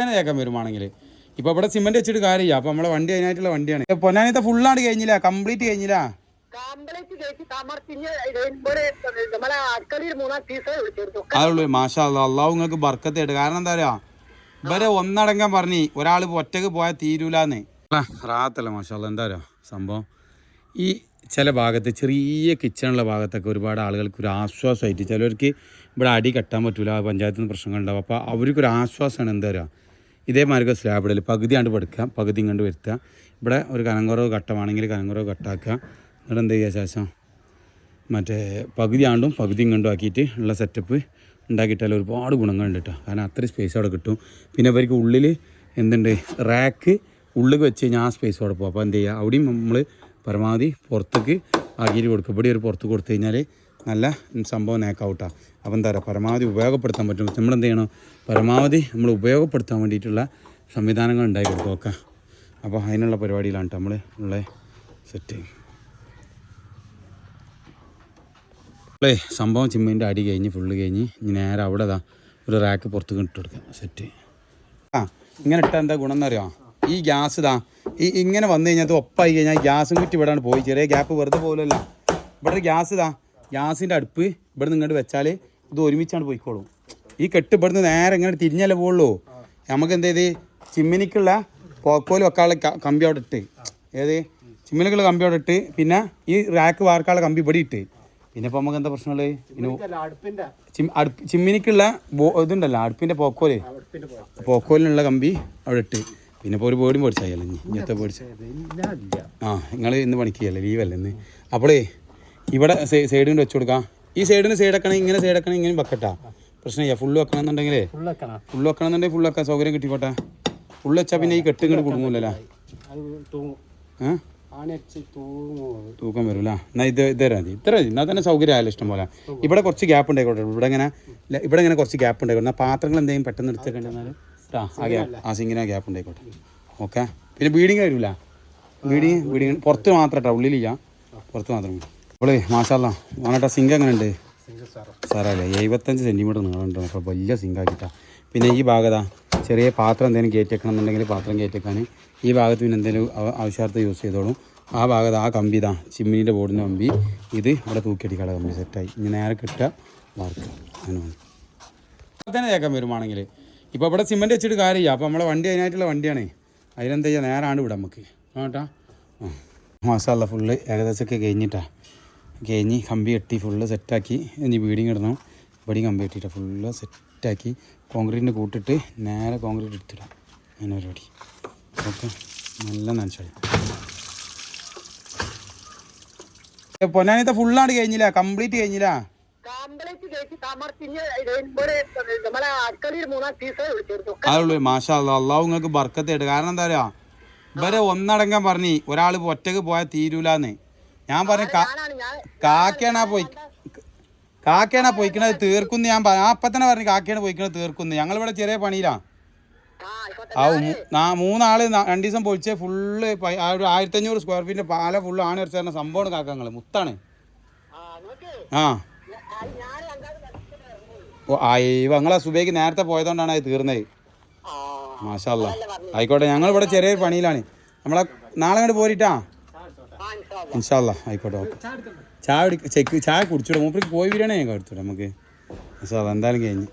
തന്നെ തേക്കാൻ വരുവാണെങ്കിൽ ഇപ്പൊ ഇവിടെ സിമെന്റ് വെച്ചിട്ട് കാര്യമില്ല. അപ്പൊ നമ്മളെ വണ്ടി അതിനായിട്ടുള്ള വണ്ടിയാണ്. പൊന്നാനിത്ത ഫുള്ളാണ് കഴിഞ്ഞില്ല. കംപ്ലീറ്റ് കഴിഞ്ഞില്ല. അതുള്ളൂ മാഷാ അള്ളാഹു നിങ്ങൾക്ക് ഇട്ട് കാരണം എന്താ പറയാ ഇവരെ ഒന്നടങ്കം പറഞ്ഞു ഒരാൾ ഒറ്റയ്ക്ക് പോയാൽ തീരൂലെന്ന്. റാത്തല്ല മാഷാ അല്ലാ എന്താ പറയാ സംഭവം? ഈ ചില ഭാഗത്ത് ചെറിയ കിച്ചണുള്ള ഭാഗത്തൊക്കെ ഒരുപാട് ആളുകൾക്ക് ഒരു ആശ്വാസമായിട്ട് ചിലർക്ക് ഇവിടെ അടി കെട്ടാൻ പറ്റൂല. പഞ്ചായത്തിൽ നിന്ന് പ്രശ്നങ്ങളുണ്ടാവും. അപ്പോൾ അവർക്കൊരു ആശ്വാസമാണ് എന്താ പറയുക ഇതേമാതിരി സ്ലാബ് ഇടൽ പകുതി കണ്ട് പഠിക്കുക പകുതി ഇങ്ങോട്ട് വരുത്തുക ഇവിടെ ഒരു കനങ്കുറവ് ഘട്ടമാണെങ്കിൽ കനങ്കുറവ് കട്ടാക്കുക എന്നിട്ട് എന്ത് ചെയ്യുക ശേഷം? മറ്റേ പകുതി ആണ്ടും പകുതി ഇങ്ങോട്ടും ആക്കിയിട്ട് ഉള്ള സെറ്റപ്പ് ഉണ്ടാക്കിയിട്ടാൽ ഒരുപാട് ഗുണങ്ങളുണ്ട് കേട്ടോ കാരണം അത്രയും സ്പേസ് അവിടെ കിട്ടും. പിന്നെ അവർക്ക് ഉള്ളിൽ എന്തുണ്ട്? റാക്ക് ഉള്ളിൽ വെച്ച് കഴിഞ്ഞാൽ ആ സ്പേസ് അവിടെ പോകും അപ്പോൾ എന്ത് ചെയ്യുക അവിടെയും നമ്മൾ പരമാവധി പുറത്തേക്ക് അകിരി കൊടുക്കും ഇവിടെ ഒരു പുറത്ത് കൊടുത്തു കഴിഞ്ഞാൽ നല്ല സംഭവം നേക്കൗട്ടാണ് അപ്പം എന്താ പറയുക പരമാവധി ഉപയോഗപ്പെടുത്താൻ പറ്റും. നമ്മൾ എന്ത് ചെയ്യണം? പരമാവധി നമ്മൾ ഉപയോഗപ്പെടുത്താൻ വേണ്ടിയിട്ടുള്ള സംവിധാനങ്ങൾ ഉണ്ടായി കൊടുക്കും ഒക്കെ അപ്പോൾ അതിനുള്ള പരിപാടിയിലാണ് നമ്മൾ ഉള്ള സെറ്റ് അല്ലേ സംഭവം ചിമ്മിന്റെ അടി കഴിഞ്ഞ് ഫുള്ള് കഴിഞ്ഞ് ഇനി നേരെ അവിടെ ദാ ഒരു റാക്ക് പുറത്തേക്ക് ഇട്ട് സെറ്റ് ആ ഇങ്ങനെ ഇട്ടാൽ എന്താ ഗുണം എന്നറിയോ ഈ ഗ്യാസ് ഇതാ ഈ ഇങ്ങനെ വന്നു കഴിഞ്ഞാൽ അത് ഒപ്പായി കഴിഞ്ഞാൽ ഗ്യാസും കുറ്റി ഇവിടെയാണ് പോയി. ചെറിയ ഗ്യാപ്പ് വെറുതെ പോലല്ല ഇവിടെ ഗ്യാസ് ഇതാ. ഗ്യാസിന്റെ അടുപ്പ് ഇവിടെ നിന്ന് ഇങ്ങോട്ട് വെച്ചാൽ ഇത് ഒരുമിച്ചാണ് പോയിക്കോളും. ഈ കെട്ട് ഇവിടുന്ന് നേരെ ഇങ്ങനെ തിരിഞ്ഞല്ലേ പോകുള്ളൂ നമുക്ക് എന്ത് ചെയ്ത്? ചിമ്മിനിക്കുള്ള പോക്കോൽ വെക്കാനുള്ള കമ്പി അവിടെ ഇട്ട്. ഏത്? ചിമ്മിനിക്കുള്ള കമ്പി അവിടെ ഇട്ട്. പിന്നെ ഈ റാക്ക് വാർക്കാനുള്ള കമ്പി ഇവിടെ ഇട്ട്. പിന്നെ ഇപ്പോൾ നമുക്ക് എന്താ പ്രശ്നമുള്ളത്? പിന്നെ അടുപ്പ് ചിമ്മിനിക്കുള്ള ഇതുണ്ടല്ലോ അടുപ്പിന്റെ പോക്കോൽ. പോക്കോലിനുള്ള കമ്പി അവിടെ ഇട്ട്. പിന്നെ ഇപ്പോൾ ഒരു പേടിയും പേടിച്ചായല്ലോ ഇനി. ഇങ്ങനത്തെ പേടിച്ച? ആ നിങ്ങൾ ഇന്ന് പണിക്കുകയല്ലേ ലീവല്ലേ ഇന്ന്? അപ്പോളേ ഇവിടെ സൈഡ് കൊണ്ട് വെച്ച് കൊടുക്കാം. ഈ സൈഡിന് സൈഡ് വെക്കണം ഇങ്ങനെ സൈഡ് വെക്കണം ഇങ്ങനെ വെക്കട്ടാ പ്രശ്നമില്ല ഫുള്ള് വെക്കണമെന്നുണ്ടെങ്കിലേ ഫുള്ളാക്കണം ഫുള്ള് വെക്കണമെന്നുണ്ടെങ്കിൽ ഫുള്ള് വെക്കാൻ സൗകര്യം കിട്ടിക്കോട്ടെ. ഫുള്ള് വെച്ചാൽ പിന്നെ ഈ കെട്ട് ഇങ്ങോട്ട് കുടുങ്ങൂലല്ലേ. ഏഹ് തൂക്കം വരില്ല എന്നാൽ ഇത് ഇത് തരാം മതി. ഇത്ര മതി. എന്നാൽ തന്നെ സൗകര്യം ആയാലും ഇഷ്ടം പോലെ. ഇവിടെ കുറച്ച് ഗ്യാപ്പ് ഉണ്ടായിക്കോട്ടെ. ഇവിടെ ഇങ്ങനെ ഇവിടെ ഇങ്ങനെ കുറച്ച് ഗ്യാപ്പ് ഉണ്ടായിക്കോട്ടെ. എന്നാൽ പാത്രങ്ങൾ എന്തെങ്കിലും പെട്ടെന്ന് എടുത്തേക്കെന്നാൽ ആ ആ ഗ്യാപ്പ് ആ സിങ്ങിന് ഗ്യാപ്പ് ഉണ്ടായിക്കോട്ടെ. ഓക്കെ പിന്നെ ബീഡിങ് വരില്ല ബീഡിങ് ബീഡിങ് പുറത്ത് മാത്രം കേട്ടോ ഉള്ളിലില്ല. പുറത്ത് മാത്രം അപ്പോൾ മാഷാല്ല മോനേട്ടാ സിങ്ക് എങ്ങനെ ഉണ്ട് സാറല്ലേ എഴുപത്തഞ്ച് സെന്റിമീറ്റർ നീളമുണ്ട്. അപ്പോൾ വലിയ സിങ്കാക്കിട്ടാ പിന്നെ ഈ ഭാഗതാ ചെറിയ പാത്രം എന്തെങ്കിലും കയറ്റി വെക്കണം എന്നുണ്ടെങ്കിൽ പാത്രം കയറ്റി വെക്കാൻ ഈ ഭാഗത്ത് പിന്നെ എന്തെങ്കിലും ആവശ്യാർത്ഥ യൂസ് ചെയ്തോളൂ. ആ ഭാഗത്ത് ആ കമ്പി ഇതാ ചിമ്മിനിന്റെ ബോർഡിന്റെ കമ്പി. ഇത് അവിടെ തൂക്കിയടിക്കാനുള്ള കമ്പി സെറ്റായി ഇനി നേരെ കിട്ടുക വർക്ക്. അങ്ങനെ. തന്നെ കേൾക്കാൻ വരുവാണെങ്കിൽ ഇപ്പോൾ ഇവിടെ സിമെന്റ് വെച്ചിട്ട് കാര്യമില്ല. അപ്പോൾ നമ്മളെ വണ്ടി അതിനായിട്ടുള്ള വണ്ടിയാണേ. അതിലെന്താ ചെയ്യുക നേരാണ് ഇവിടെ നമുക്ക്. കേട്ടാ മാസാല ഫുള്ള് ഏകദേശമൊക്കെ കഴിഞ്ഞിട്ടാ. കഴിഞ്ഞ് കമ്പി കെട്ടി ഫുള്ള് സെറ്റാക്കി ഇനി ബീഡിങ് ഇടണം. ഇവിടെ കമ്പി കെട്ടിയിട്ട്. ഫുള്ള് സെറ്റാക്കി കോൺക്രീറ്റിന്റെ കൂട്ടിട്ട് നേരെ കോൺക്രീറ്റ് എടുത്തിടാം. അങ്ങനെ പരിപാടി ഓക്കെ. നല്ല നനച്ചാൽ പൊന്നാനത്തെ ഫുള്ളാണ് കഴിഞ്ഞില്ല. കംപ്ലീറ്റ് കഴിഞ്ഞില്ല. അതുള്ളൂ മാഷാ അള്ളാഹു നിങ്ങൾക്ക് ബർക്കത്തായിട്ട് കാരണം എന്താ പറയാ ഇവരെ ഒന്നടങ്കം പറഞ്ഞു ഒരാൾ ഒറ്റയ്ക്ക് പോയാൽ തീരൂലെന്ന്. ഞാൻ പറഞ്ഞു കാക്കയാണാ പോയി കാക്കയാണാ പോയിക്കണത് തീർക്കുന്നു ഞാൻ അപ്പം തന്നെ പറഞ്ഞു കാക്കയാണ് പോയിക്കണത് തീർക്കുന്നു. ഞങ്ങൾ ഇവിടെ ചെറിയ പണിയിലാ. ആ മൂന്നാൾ രണ്ടു ദിവസം പൊളിച്ച് ഫുള്ള് ആയിരത്തി ആയിരത്തഞ്ഞൂറ് സ്ക്വയർ ഫീറ്റ് പാല ഫുള്ള് ആണ് സംഭവമാണ് കാക്കങ്ങൾ മുത്താണ്. ആ. അയ്യോ നിങ്ങളെ സുബേക്ക് നേരത്തെ പോയതുകൊണ്ടാണ് അത് തീർന്നത് മാഷല്ല ആയിക്കോട്ടെ ഞങ്ങൾ ഇവിടെ ചെറിയൊരു പണിയിലാണ്. നമ്മളെ നാളെ അങ്ങോട്ട് പോരിട്ടാ. ഇൻഷാല്ല ആയിക്കോട്ടെ ഓക്കെ. ചായ ചെക്ക് ചായ കുടിച്ചിടും മൂപ്പർക്ക് പോയി വരണേ എടുത്തോട്ടെ നമുക്ക്. മാഷാല്ല എന്തായാലും കഴിഞ്ഞ്.